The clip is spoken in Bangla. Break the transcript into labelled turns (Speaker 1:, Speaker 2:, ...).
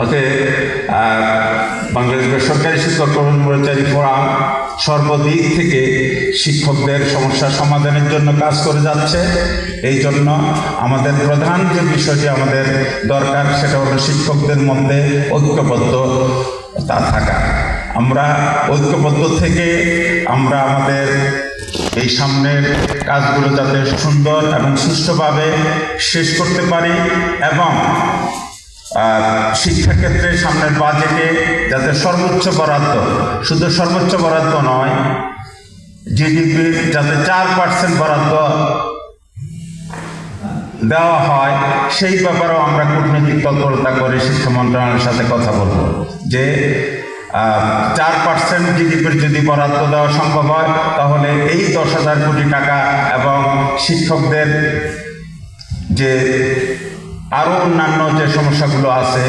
Speaker 1: অতএব বাংলাদেশ বেসরকারি শিক্ষক কর্মচারী ফোরাম সর্বদিক থেকে শিক্ষকদের সমস্যা সমাধানের জন্য কাজ করে যাচ্ছে। এই জন্য আমাদের প্রধান যে বিষয়টি আমাদের দরকার, সেটা হলো শিক্ষকদের মধ্যে ঐক্যবদ্ধ তা থাকা। আমরা ঐক্যবদ্ধ থেকে আমরা আমাদের এই সামনের কাজগুলো যাতে সুন্দর এবং সুষ্ঠুভাবে শেষ করতে পারি এবং শিক্ষাক্ষেত্রে সামনের বাজেটে যাতে সর্বোচ্চ বরাদ্দ, শুধু সর্বোচ্চ বরাদ্দ নয় জিডিপির যাতে চার পার্সেন্ট বরাদ্দ দেওয়া হয়, সেই ব্যাপারেও আমরা কূটনৈতিক তৎপরতা করে শিক্ষা মন্ত্রণালয়ের সাথে কথা বলব। যে চার পার্সেন্ট জিডিপির যদি বরাদ্দ দেওয়া সম্ভব হয়, তাহলে এই দশ হাজার কোটি টাকা এবং শিক্ষকদের যে আরও অন্যান্য যে সমস্যাগুলো আছে